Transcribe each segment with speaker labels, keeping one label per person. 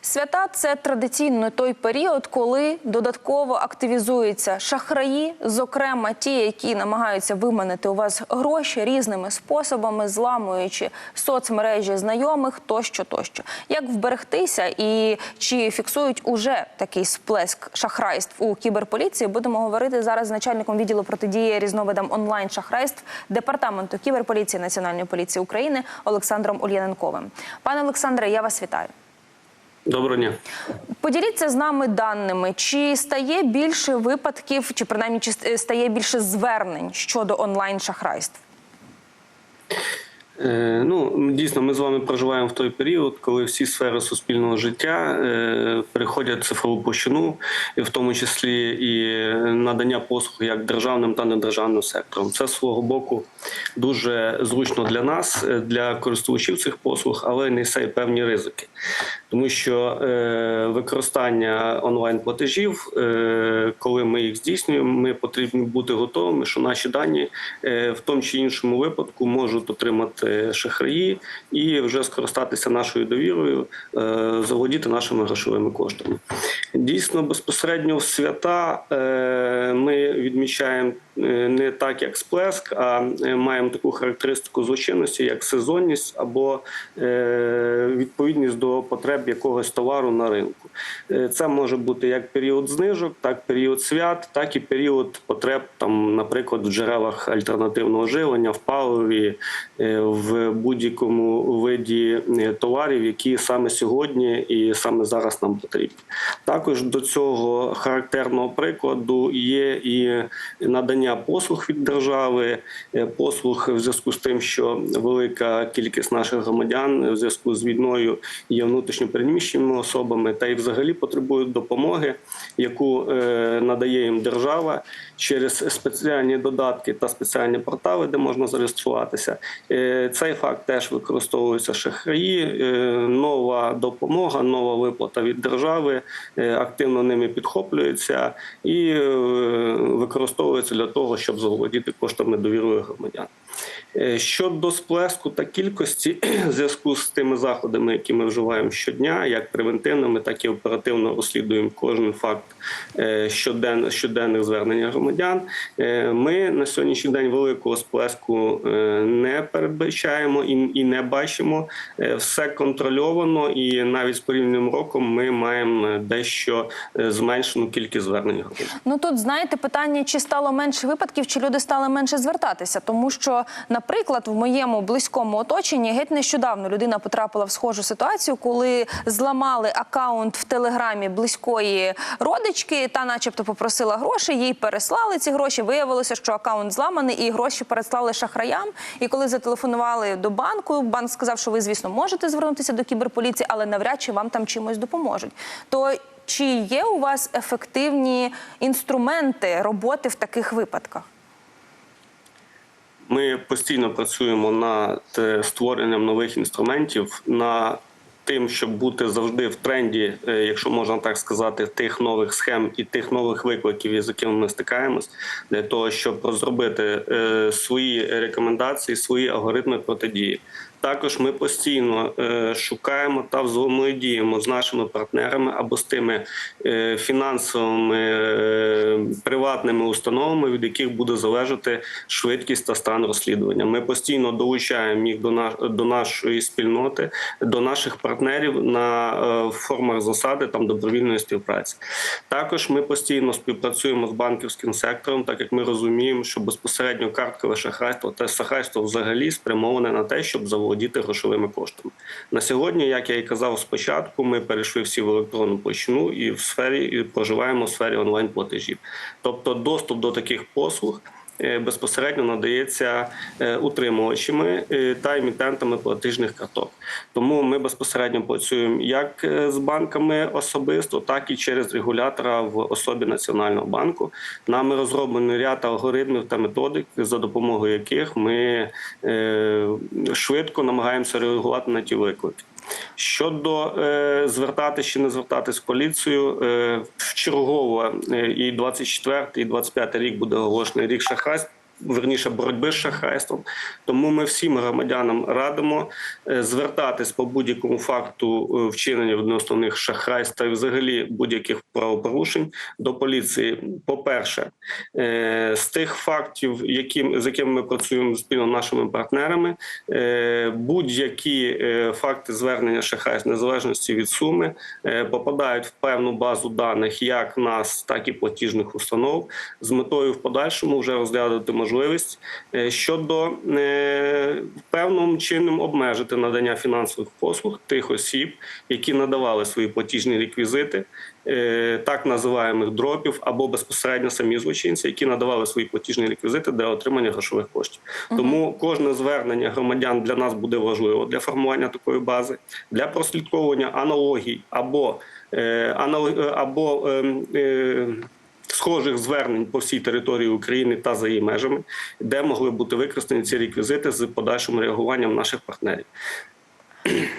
Speaker 1: Свята це традиційно той період, коли додатково активізуються шахраї, зокрема ті, які намагаються виманити у вас гроші різними способами, зламуючи соцмережі знайомих тощо, тощо. Як вберегтися і чи фіксують уже такий сплеск шахрайств у кіберполіції? Будемо говорити зараз з начальником відділу протидії різновидам онлайн шахрайств департаменту кіберполіції Національної поліції України Олександром Ульяненковим. Пане Олександре, я вас вітаю.
Speaker 2: Доброго дня.
Speaker 1: Поділіться з нами даними, чи стає більше випадків, чи принаймні чи стає більше звернень щодо онлайн шахрайств?
Speaker 2: Е, ну дійсно, ми з вами проживаємо в той період, коли всі сфери суспільного життя е, переходять в цифрову площину, в тому числі і надання послуг як державним та недержавним сектором. Це з свого боку дуже зручно для нас, е, для користувачів цих послуг, але несе певні ризики, тому що е, використання онлайн платежів, е, коли ми їх здійснюємо, ми потрібні бути готовими, що наші дані е, в тому чи іншому випадку можуть отримати шахраї і вже скористатися нашою довірою, заволодіти нашими грошовими коштами. Дійсно, безпосередньо в свята ми відмічаємо не так, як сплеск, а маємо таку характеристику злочинності, як сезонність або відповідність до потреб якогось товару на ринку. Е, Це може бути як період знижок, так період свят, так і період потреб, там, наприклад, в джерелах альтернативного живлення, в паливі, е, в будь-якому виді е, товарів, які саме сьогодні і саме зараз нам потрібні. Також до цього характерного прикладу є і надання послуг від держави, послуг в зв'язку з тим, що велика кількість наших громадян в зв'язку з війною є внутрішньо переміщеними особами та й взагалі потребують допомоги, яку е, надає їм держава через спеціальні додатки та спеціальні портали, де можна зареєструватися. Е, Цей факт теж використовується шахраї. Е, Нова допомога, нова виплата від держави активно ними підхоплюється і використовується для того, щоб заволодіти коштами довірою громадян. Е, Щодо сплеску та кількості, в зв'язку з тими заходами, які ми вживаємо щодня, як превентивними, так і оперативно розслідуємо кожен факт е, щоден, щоденних звернень громадян. Е, Ми на сьогоднішній день великого сплеску не передбачаємо і, не бачимо. Все контрольовано, і навіть з порівняним роком ми маємо дещо зменшену кількість звернень.
Speaker 1: Ну тут знаєте питання, чи стало менше випадків, чи люди стали менше звертатися, тому що, наприклад, в моєму близькому оточенні геть нещодавно людина потрапила в схожу ситуацію, коли зламали акаунт в телеграмі близької родички, та, начебто, попросила гроші, їй переслали ці гроші. Виявилося, що акаунт зламаний, і гроші переслали шахраям. І коли зателефонували до банку, банк сказав, що ви, звісно, можете звернутися до кіберполіції, але навряд чи вам там чимось допоможуть. То чи є у вас ефективні інструменти роботи в таких випадках?
Speaker 2: Ми постійно працюємо над е, створенням нових інструментів, на тим, щоб бути завжди в тренді, е, якщо можна так сказати, тих нових схем і тих нових викликів, з якими ми стикаємось, для того, щоб розробити е, свої рекомендації, свої алгоритми протидії. Також ми постійно е, шукаємо та взаємодіємо з нашими партнерами або з тими е, фінансовими е, приватними установами, від яких буде залежати швидкість та стан розслідування. Ми постійно долучаємо їх до наш, до нашої спільноти, до наших партнерів на формах засади там добровільної співпраці. Також ми постійно співпрацюємо з банківським сектором, так як ми розуміємо, що безпосередньо карткове шахрайство та шахрайство взагалі спрямоване на те, щоб заволодіти грошовими коштами. На сьогодні, як я і казав спочатку, ми перейшли всі в електронну площину і в сфері і проживаємо в сфері онлайн платежів. Тобто, доступ до таких послуг. Е, Безпосередньо надається е, утримувачами е, та емітентами платіжних карток. Тому ми безпосередньо працюємо як з банками особисто, так і через регулятора в особі Національного банку. Нами розроблено ряд алгоритмів та методик, за допомогою яких ми швидко намагаємося реагувати на ті виклики. Щодо е, звертатись чи не звертатись в поліцію, е, чергово е, і 24, і 25 рік буде оголошений рік шахрайств. Верніше боротьби з шахрайством. Тому ми всім громадянам радимо е, звертатись по будь-якому факту е, вчинення відносно них шахрайств й взагалі будь-яких правопорушень до поліції. По-перше, е, з тих фактів, яким з якими ми працюємо спільно з нашими партнерами, будь-які факти звернення шахрайств незалежності від суми попадають в певну базу даних як нас, так і платіжних установ з метою в подальшому вже розглядати можливість е, щодо е, певним чином обмежити надання фінансових послуг тих осіб, які надавали свої платіжні реквізити, е, так називаємих дропів, або безпосередньо самі злочинці, які надавали свої платіжні реквізити для отримання грошових коштів. Тому кожне звернення громадян для нас буде важливо для формування такої бази, для прослідковування аналогій або або ем, е, схожих звернень по всій території України та за її межами, де могли бути використані ці реквізити з подальшим реагуванням наших партнерів.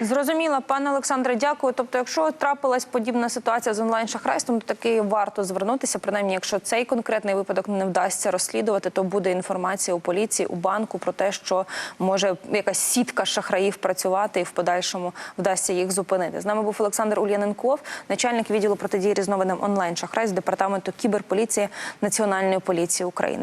Speaker 1: Зрозуміла, пане Олександре, дякую. Тобто, якщо трапилась подібна ситуація з онлайн шахрайством, то таки варто звернутися. Принаймні, якщо цей конкретний випадок не вдасться розслідувати, то буде інформація у поліції, у банку про те, що може якась сітка шахраїв працювати і в подальшому вдасться їх зупинити. З нами був Олександр Ульяненков, начальник відділу протидії різновидам онлайн шахрайств департаменту кіберполіції Національної поліції України.